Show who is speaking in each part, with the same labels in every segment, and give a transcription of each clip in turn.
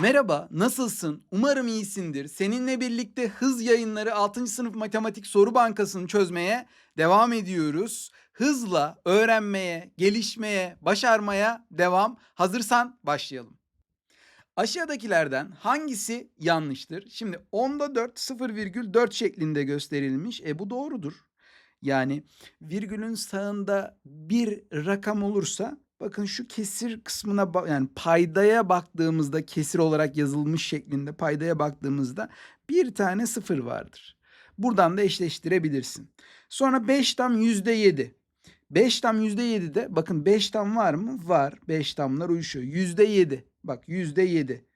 Speaker 1: Merhaba, nasılsın? Umarım iyisindir. Seninle birlikte hız yayınları 6. sınıf matematik soru bankasını çözmeye devam ediyoruz. Hızla öğrenmeye, gelişmeye, başarmaya devam. Hazırsan başlayalım. Aşağıdakilerden hangisi yanlıştır? Şimdi 10'da 4 0,4 şeklinde gösterilmiş. E bu doğrudur. Yani virgülün sağında bir rakam olursa bakın şu kesir kısmına yani paydaya baktığımızda kesir olarak yazılmış şeklinde paydaya baktığımızda bir tane sıfır vardır. Buradan da eşleştirebilirsin. Sonra 5 tam yüzde yedi. 5 tam yüzde yedi de bakın 5 tam var mı? Var. 5 tamlar uyuşuyor. Yüzde yedi. Bak yüzde yedi.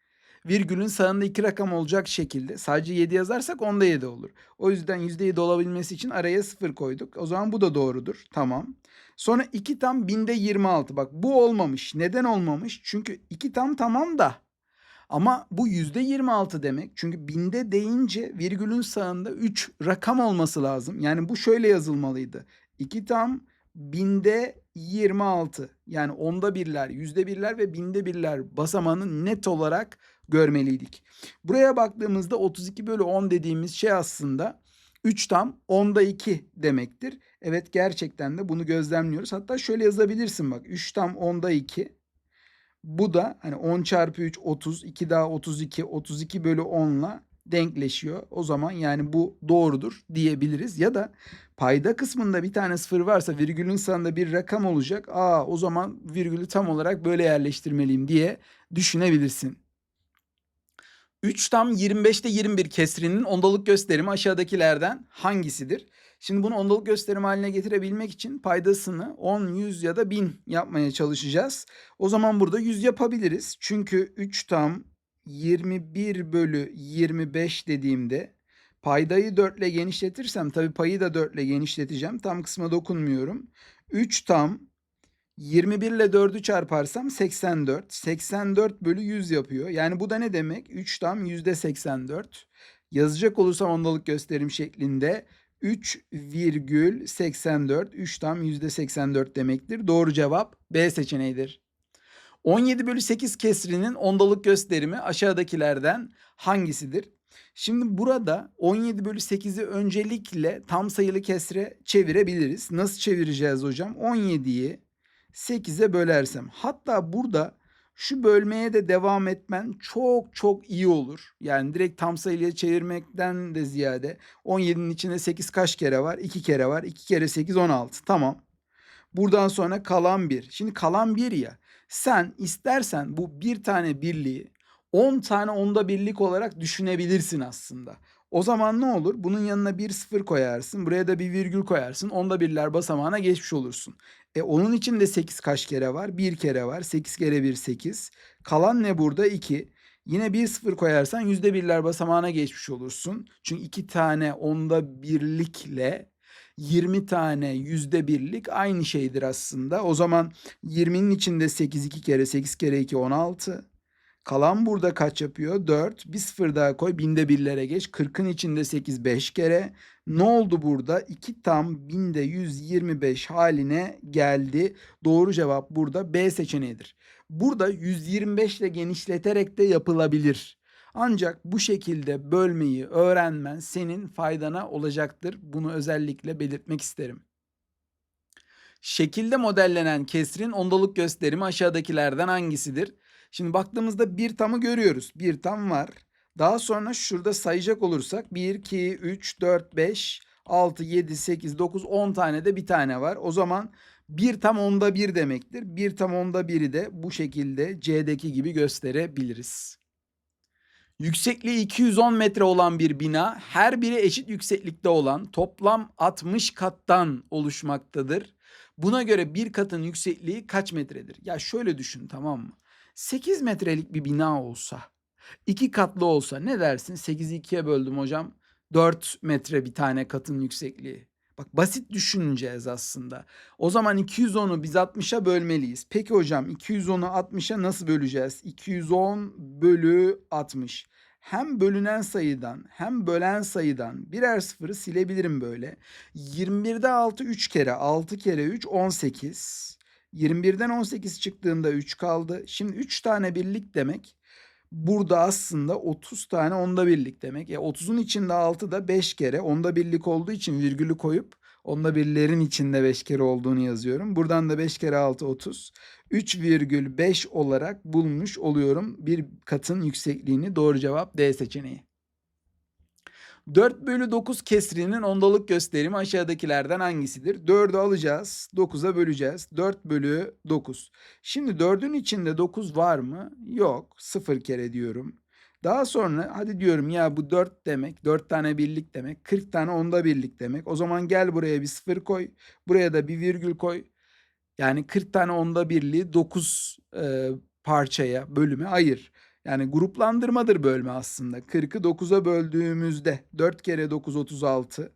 Speaker 1: Virgülün sağında iki rakam olacak şekilde sadece 7 yazarsak onda 7 olur. O yüzden %7 olabilmesi için araya 0 koyduk. O zaman bu da doğrudur. Tamam. Sonra 2 tam binde 26. Bak bu olmamış. Neden olmamış? Çünkü 2 tam tamam da. Ama bu %26 demek. Çünkü binde deyince virgülün sağında 3 rakam olması lazım. Yani bu şöyle yazılmalıydı. 2 tam binde 26. Yani onda birler, yüzde birler ve binde birler basamağını net olarak görmeliydik. Buraya baktığımızda 32 bölü 10 dediğimiz şey aslında 3 tam 10'da 2 demektir. Evet gerçekten de bunu gözlemliyoruz. Hatta şöyle yazabilirsin bak 3 tam 10'da 2. Bu da hani 10 çarpı 3 30, 2 daha 32, 32 bölü 10 ile denkleşiyor. O zaman yani bu doğrudur diyebiliriz. Ya da payda kısmında bir tane sıfır varsa virgülün sağında bir rakam olacak. Aa o zaman virgülü tam olarak böyle yerleştirmeliyim diye düşünebilirsin. 3 tam 25'te 21 kesrinin ondalık gösterimi aşağıdakilerden hangisidir? Şimdi bunu ondalık gösterim haline getirebilmek için paydasını 10, 100 ya da 1000 yapmaya çalışacağız. O zaman burada 100 yapabiliriz. Çünkü 3 tam 21 bölü 25 dediğimde paydayı 4 ile genişletirsem tabii payı da 4 ile genişleteceğim. Tam kısma dokunmuyorum. 3 tam 21 ile 4'ü çarparsam 84. 84 bölü 100 yapıyor. Yani bu da ne demek? 3 tam yüzde 84. Yazacak olursam ondalık gösterim şeklinde 3,84 3 tam yüzde 84 demektir. Doğru cevap B seçeneğidir. 17 bölü 8 kesrinin ondalık gösterimi aşağıdakilerden hangisidir? Şimdi burada 17 bölü 8'i öncelikle tam sayılı kesre çevirebiliriz. Nasıl çevireceğiz hocam? 17'yi 8'e bölersem. Hatta burada şu bölmeye de devam etmen çok çok iyi olur. Yani direkt tam sayılıya çevirmekten de ziyade 17'nin içinde 8 kaç kere var? 2 kere var. 2 kere 8 16. Tamam. Buradan sonra kalan 1. Şimdi kalan 1 ya. Sen istersen bu bir tane birliği 10 tane onda birlik olarak düşünebilirsin aslında. O zaman ne olur? Bunun yanına bir sıfır koyarsın. Buraya da bir virgül koyarsın. Onda birler basamağına geçmiş olursun. E onun için de 8 kaç kere var? 1 kere var. 8 kere 1 8. Kalan ne burada? 2. Yine bir sıfır koyarsan yüzde birler basamağına geçmiş olursun. Çünkü iki tane onda birlikle 20 tane yüzde birlik aynı şeydir aslında. O zaman 20'nin içinde 8 2 kere 8 kere 2 16. Kalan burada kaç yapıyor? 4. Bir sıfır daha koy. Binde birlere geç. 40'ın içinde 8 5 kere. Ne oldu burada? 2 tam binde 125 haline geldi. Doğru cevap burada B seçeneğidir. Burada 125 ile genişleterek de yapılabilir. Ancak bu şekilde bölmeyi öğrenmen senin faydana olacaktır. Bunu özellikle belirtmek isterim. Şekilde modellenen kesrin ondalık gösterimi aşağıdakilerden hangisidir? Şimdi baktığımızda bir tamı görüyoruz. Bir tam var. Daha sonra şurada sayacak olursak 1, 2, 3, 4, 5, 6, 7, 8, 9, 10 tane de bir tane var. O zaman bir tam onda bir demektir. Bir tam onda biri de bu şekilde C'deki gibi gösterebiliriz. Yüksekliği 210 metre olan bir bina her biri eşit yükseklikte olan toplam 60 kattan oluşmaktadır. Buna göre bir katın yüksekliği kaç metredir? Ya şöyle düşün tamam mı? 8 metrelik bir bina olsa, iki katlı olsa ne dersin? 8'i 2'ye böldüm hocam. 4 metre bir tane katın yüksekliği. Bak basit düşüneceğiz aslında. O zaman 210'u biz 60'a bölmeliyiz. Peki hocam 210'u 60'a nasıl böleceğiz? 210 bölü 60. Hem bölünen sayıdan hem bölen sayıdan birer sıfırı silebilirim böyle. 21'de 6 3 kere 6 kere 3 18. 21'den 18 çıktığında 3 kaldı. Şimdi 3 tane birlik demek. Burada aslında 30 tane onda birlik demek. E 30'un içinde 6 da 5 kere onda birlik olduğu için virgülü koyup onda birlerin içinde 5 kere olduğunu yazıyorum. Buradan da 5 kere 6 30. 3,5 olarak bulmuş oluyorum bir katın yüksekliğini. Doğru cevap D seçeneği. 4 bölü 9 kesrinin ondalık gösterimi aşağıdakilerden hangisidir? 4'ü alacağız. 9'a böleceğiz. 4 bölü 9. Şimdi 4'ün içinde 9 var mı? Yok. 0 kere diyorum. Daha sonra hadi diyorum ya bu 4 demek. 4 tane birlik demek. 40 tane onda birlik demek. O zaman gel buraya bir 0 koy. Buraya da bir virgül koy. Yani 40 tane onda birliği 9 e, parçaya, bölüme ayır. Yani gruplandırmadır bölme aslında. 40'ı 9'a böldüğümüzde 4 kere 9 36.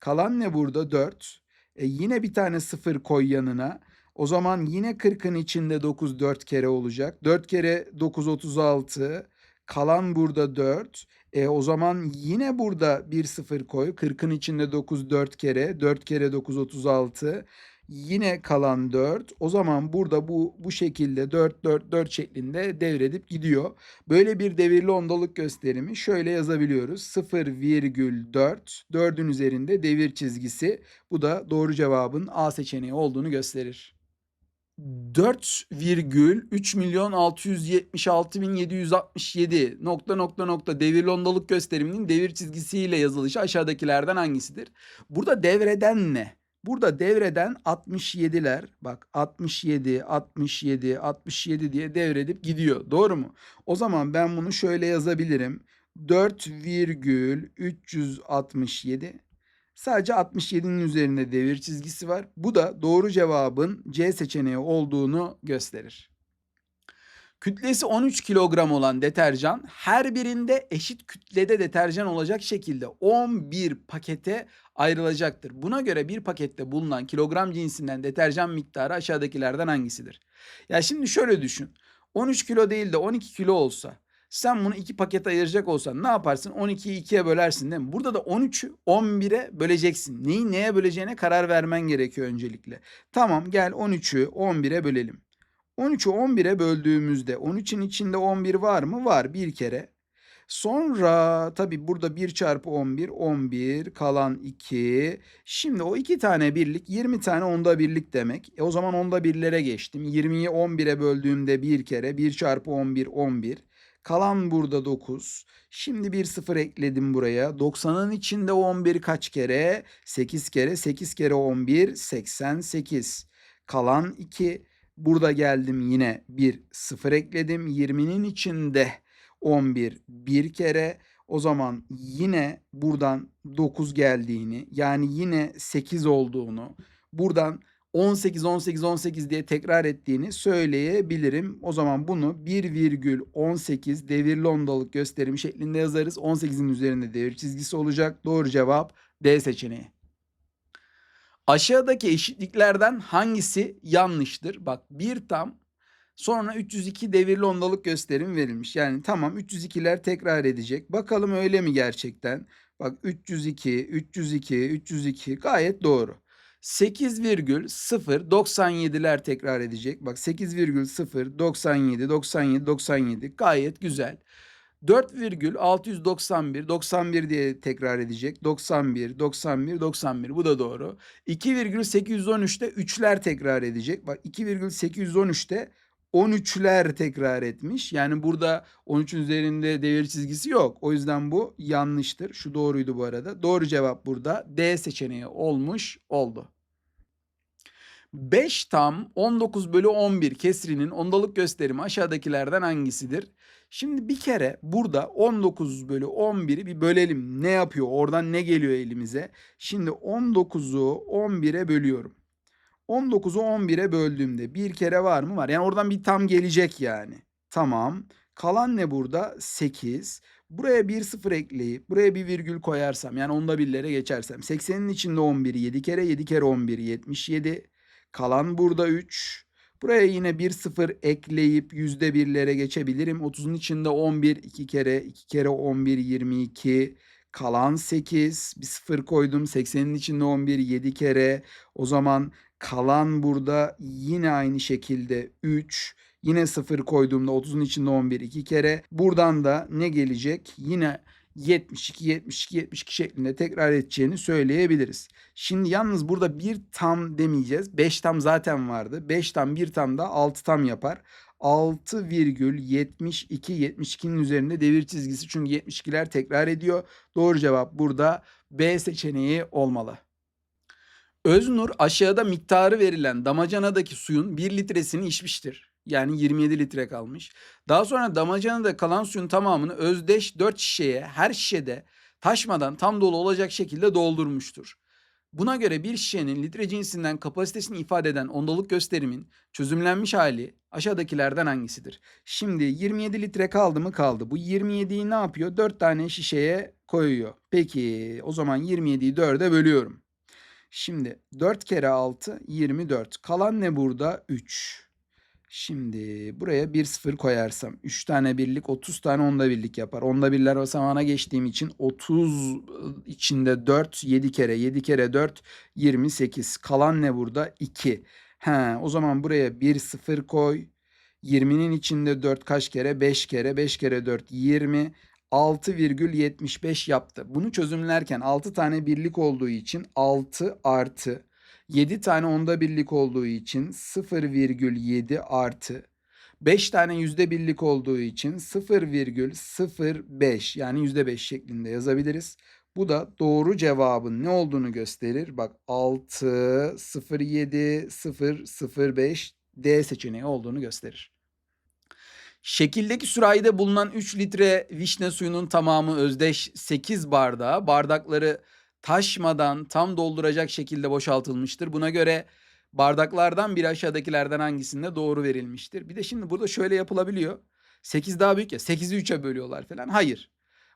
Speaker 1: Kalan ne burada? 4. E yine bir tane 0 koy yanına. O zaman yine 40'ın içinde 9 4 kere olacak. 4 kere 9 36. Kalan burada 4. E o zaman yine burada bir 0 koy. 40'ın içinde 9 4 kere. 4 kere 9 36. Yine kalan 4. O zaman burada bu bu şekilde 4 4 4 şeklinde devredip gidiyor. Böyle bir devirli ondalık gösterimi şöyle yazabiliyoruz. 0,4 4'ün üzerinde devir çizgisi. Bu da doğru cevabın A seçeneği olduğunu gösterir. 4,3 milyon 676 bin 767 nokta nokta nokta devirli ondalık gösteriminin devir çizgisiyle yazılışı aşağıdakilerden hangisidir? Burada devreden ne? Burada devreden 67'ler bak 67, 67, 67 diye devredip gidiyor. Doğru mu? O zaman ben bunu şöyle yazabilirim. 4,367 Sadece 67'nin üzerinde devir çizgisi var. Bu da doğru cevabın C seçeneği olduğunu gösterir. Kütlesi 13 kilogram olan deterjan her birinde eşit kütlede deterjan olacak şekilde 11 pakete ayrılacaktır. Buna göre bir pakette bulunan kilogram cinsinden deterjan miktarı aşağıdakilerden hangisidir? Ya şimdi şöyle düşün. 13 kilo değil de 12 kilo olsa sen bunu iki paket ayıracak olsan ne yaparsın? 12'yi ikiye bölersin değil mi? Burada da 13'ü 11'e böleceksin. Neyi neye böleceğine karar vermen gerekiyor öncelikle. Tamam gel 13'ü 11'e bölelim. 13'ü 11'e böldüğümüzde 13'ün içinde 11 var mı? Var bir kere. Sonra tabi burada 1 çarpı 11 11 kalan 2. Şimdi o iki tane birlik 20 tane onda birlik demek. E o zaman onda birlere geçtim. 20'yi 11'e böldüğümde bir kere 1 çarpı 11 11. Kalan burada 9. Şimdi bir 0 ekledim buraya. 90'ın içinde 11 kaç kere? 8 kere. 8 kere 11 88. Kalan 2. Burada geldim yine bir 0 ekledim. 20'nin içinde 11 bir kere. O zaman yine buradan 9 geldiğini yani yine 8 olduğunu buradan 18 18 18 diye tekrar ettiğini söyleyebilirim. O zaman bunu 1,18 devirli ondalık gösterimi şeklinde yazarız. 18'in üzerinde devir çizgisi olacak. Doğru cevap D seçeneği. Aşağıdaki eşitliklerden hangisi yanlıştır? Bak bir tam sonra 302 devirli ondalık gösterim verilmiş. Yani tamam 302'ler tekrar edecek. Bakalım öyle mi gerçekten? Bak 302, 302, 302 gayet doğru. 8,097'ler tekrar edecek. Bak 8,0 97 97 97 gayet güzel. 4,691 91 diye tekrar edecek. 91 91 91 bu da doğru. 2,813'te 3'ler tekrar edecek. Bak 2,813'te 13'ler tekrar etmiş. Yani burada 13 üzerinde devir çizgisi yok. O yüzden bu yanlıştır. Şu doğruydu bu arada. Doğru cevap burada D seçeneği olmuş oldu. 5 tam 19 bölü 11 kesrinin ondalık gösterimi aşağıdakilerden hangisidir? Şimdi bir kere burada 19 bölü 11'i bir bölelim. Ne yapıyor? Oradan ne geliyor elimize? Şimdi 19'u 11'e bölüyorum. 19'u 11'e böldüğümde bir kere var mı? Var. Yani oradan bir tam gelecek yani. Tamam. Kalan ne burada? 8. Buraya bir sıfır ekleyip buraya bir virgül koyarsam yani onda birlere geçersem 80'in içinde 11 7 kere 7 kere 11 77. Kalan burada 3. Buraya yine bir sıfır ekleyip yüzde birlere geçebilirim. 30'un içinde 11 2 kere 2 kere 11 22 kalan 8 bir sıfır koydum 80'in içinde 11 7 kere o zaman kalan burada yine aynı şekilde 3 Yine 0 koyduğumda 30'un içinde 11 2 kere. Buradan da ne gelecek? Yine 72, 72, 72 şeklinde tekrar edeceğini söyleyebiliriz. Şimdi yalnız burada bir tam demeyeceğiz. 5 tam zaten vardı. 5 tam bir tam da 6 tam yapar. 6,72 72'nin üzerinde devir çizgisi çünkü 72'ler tekrar ediyor. Doğru cevap burada B seçeneği olmalı. Öznur aşağıda miktarı verilen damacanadaki suyun 1 litresini içmiştir. Yani 27 litre kalmış. Daha sonra damacanada kalan suyun tamamını özdeş 4 şişeye her şişede taşmadan tam dolu olacak şekilde doldurmuştur. Buna göre bir şişenin litre cinsinden kapasitesini ifade eden ondalık gösterimin çözümlenmiş hali aşağıdakilerden hangisidir? Şimdi 27 litre kaldı mı kaldı. Bu 27'yi ne yapıyor? 4 tane şişeye koyuyor. Peki o zaman 27'yi 4'e bölüyorum. Şimdi 4 kere 6 24. Kalan ne burada? 3. Şimdi buraya 1 0 koyarsam 3 tane birlik 30 tane onda birlik yapar. Onda birler basamağına geçtiğim için 30 içinde 4 7 kere 7 kere 4 28. Kalan ne burada? 2. He, o zaman buraya 1 0 koy. 20'nin içinde 4 kaç kere? 5 kere. 5 kere 4 20. 6,75 yaptı. Bunu çözümlerken 6 tane birlik olduğu için 6 artı 7 tane onda birlik olduğu için 0,7 artı 5 tane yüzde birlik olduğu için 0,05 yani yüzde 5 şeklinde yazabiliriz. Bu da doğru cevabın ne olduğunu gösterir. Bak 6, 0,7, 0,05 D seçeneği olduğunu gösterir. Şekildeki sürahide bulunan 3 litre vişne suyunun tamamı özdeş 8 bardağa bardakları taşmadan tam dolduracak şekilde boşaltılmıştır. Buna göre bardaklardan biri aşağıdakilerden hangisinde doğru verilmiştir? Bir de şimdi burada şöyle yapılabiliyor. 8 daha büyük ya 8'i 3'e bölüyorlar falan. Hayır.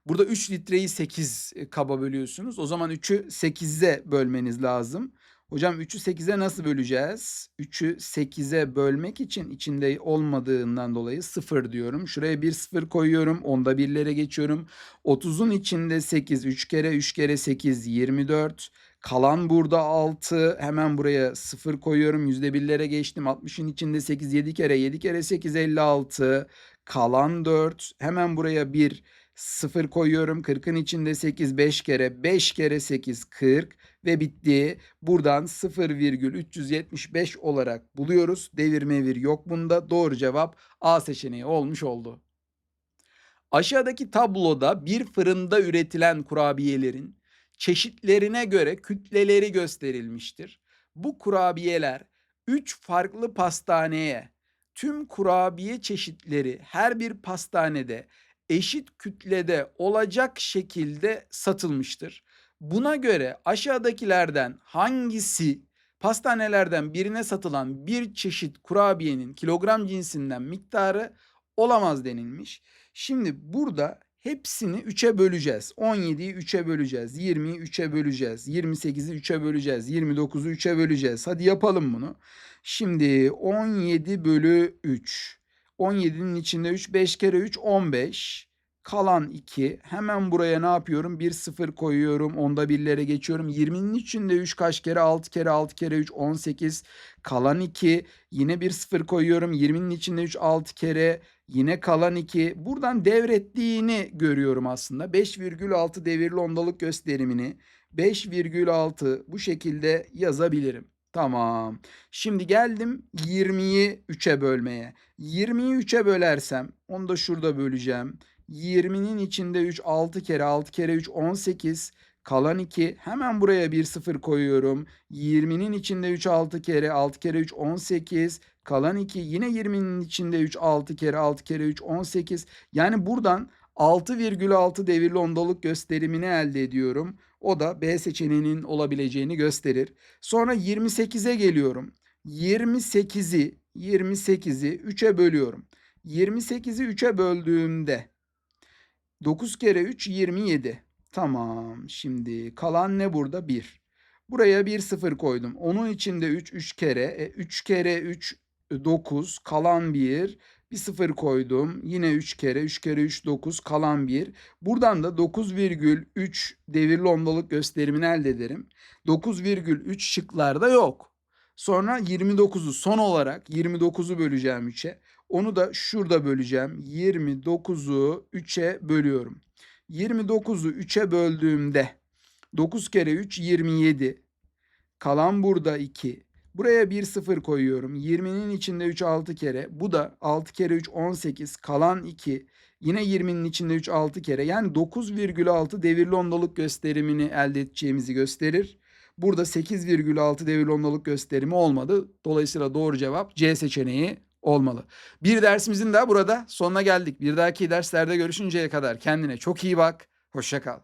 Speaker 1: Burada 3 litreyi 8 kaba bölüyorsunuz. O zaman 3'ü 8'e bölmeniz lazım. Hocam 3'ü 8'e nasıl böleceğiz? 3'ü 8'e bölmek için içinde olmadığından dolayı 0 diyorum. Şuraya bir 0 koyuyorum. Onda birlere geçiyorum. 30'un içinde 8. 3 kere 3 kere 8 24. Kalan burada 6. Hemen buraya 0 koyuyorum. Yüzde birlere geçtim. 60'ın içinde 8. 7 kere 7 kere 8 56. Kalan 4. Hemen buraya 1 0 koyuyorum. 40'ın içinde 8 5 kere 5 kere 8 40 ve bitti. Buradan 0,375 olarak buluyoruz. Devir mevir yok bunda. Doğru cevap A seçeneği olmuş oldu. Aşağıdaki tabloda bir fırında üretilen kurabiyelerin çeşitlerine göre kütleleri gösterilmiştir. Bu kurabiyeler 3 farklı pastaneye tüm kurabiye çeşitleri her bir pastanede eşit kütlede olacak şekilde satılmıştır. Buna göre aşağıdakilerden hangisi pastanelerden birine satılan bir çeşit kurabiyenin kilogram cinsinden miktarı olamaz denilmiş. Şimdi burada hepsini 3'e böleceğiz. 17'yi 3'e böleceğiz. 20'yi 3'e böleceğiz. 28'i 3'e böleceğiz. 29'u 3'e böleceğiz. Hadi yapalım bunu. Şimdi 17 bölü 3. 17'nin içinde 3, 5 kere 3, 15. Kalan 2. Hemen buraya ne yapıyorum? 1 0 koyuyorum. Onda birlere geçiyorum. 20'nin içinde 3 kaç kere? 6 kere 6 kere 3 18. Kalan 2. Yine 1 0 koyuyorum. 20'nin içinde 3 6 kere. Yine kalan 2. Buradan devrettiğini görüyorum aslında. 5,6 devirli ondalık gösterimini 5,6 bu şekilde yazabilirim. Tamam. Şimdi geldim 20'yi 3'e bölmeye. 20'yi 3'e bölersem onu da şurada böleceğim. 20'nin içinde 3 6 kere 6 kere 3 18 kalan 2 hemen buraya bir 0 koyuyorum. 20'nin içinde 3 6 kere 6 kere 3 18 kalan 2 yine 20'nin içinde 3 6 kere 6 kere 3 18 yani buradan 6,6 devirli ondalık gösterimini elde ediyorum. O da B seçeneğinin olabileceğini gösterir. Sonra 28'e geliyorum. 28'i 28'i 3'e bölüyorum. 28'i 3'e böldüğümde 9 kere 3 27. Tamam. Şimdi kalan ne burada? 1. Buraya bir 0 koydum. Onun içinde 3 3 kere. E, 3 kere 3 9 kalan 1. Bir 0 koydum. Yine 3 kere 3 kere 3 9 kalan 1. Buradan da 9,3 devirli ondalık gösterimini elde ederim. 9,3 şıklarda yok. Sonra 29'u son olarak 29'u böleceğim 3'e. Onu da şurada böleceğim. 29'u 3'e bölüyorum. 29'u 3'e böldüğümde 9 kere 3 27. Kalan burada 2. Buraya 1 0 koyuyorum. 20'nin içinde 3 6 kere. Bu da 6 kere 3 18. Kalan 2. Yine 20'nin içinde 3 6 kere. Yani 9,6 devirli ondalık gösterimini elde edeceğimizi gösterir. Burada 8,6 devirli ondalık gösterimi olmadı. Dolayısıyla doğru cevap C seçeneği olmalı. Bir dersimizin daha burada sonuna geldik. Bir dahaki derslerde görüşünceye kadar kendine çok iyi bak. Hoşça kal.